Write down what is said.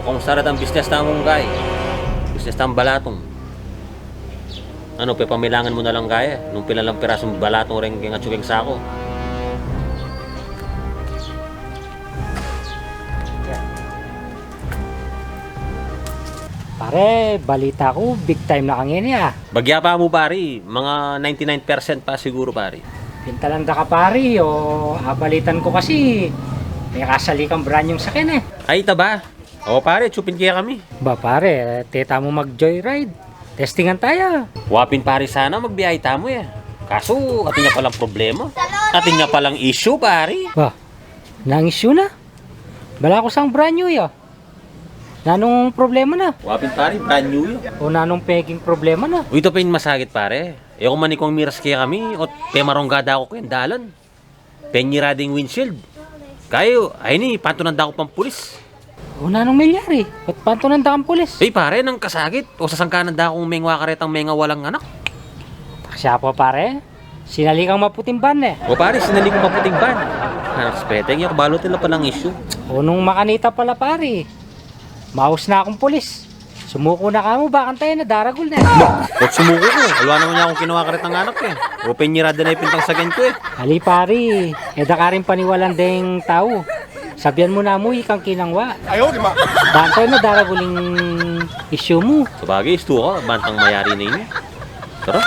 Mukhang sarat ang business na mong gay. Business na balatong. Ano, pepamilangan mo na lang gaya. Nung pilalang pirasong balatong rin kaya tsuking sako. Pare, balita ko, big time na kangin niya. Bagya pa mo pari, mga 99% pa siguro pari. Pintalanda ka pare, o abalitan ko kasi may kasali kang brand yung sakin eh. Ay, taba. O pare, tsupin kaya kami. Ba pare, teta mo mag-joyride. Testingan tayo. Wapin pare sana magbiyahe tamo ya. Kaso, atin niya palang problema. Atin niya palang issue pare. Ba, nang issue na. Bala ko sang brand new ya. Nanong problema na? Wapin pare, brand new yun. O nanong peking problema na? Uy, ito pa yung masagit pare. E kung manikong miras kaya kami, o temarongada ako kayong dalan. Penyirading windshield. Kayo, ay ni, pantunanda ko pang pulis. O nanong milyari? Ba't panto ng dakang pulis? Ay pare, nang kasagit. O sasangkanan da akong mengwa karetang menga walang anak. Siya po pare. Sinali kang maputing ban eh. O pare, sinali ko maputing ban. Anak speteng, yung balot nila palang issue. O nung makanita pala pare. Maus na akong pulis. Sumuko na ka mo, baka tayo na daragol na. O sumuko ko. Alwa naman niya akong kinuha karetang anak eh. O penyirada na yung pintang sagin ko eh. Ali pare, eda ka rin paniwalan ding tao. Sabihan mo na mo, ikang kinangwa. Ayaw, di ma. Bantay na daraguling issue mo. Sabagay, isto ka. Bantang mayari na inyo. Tara.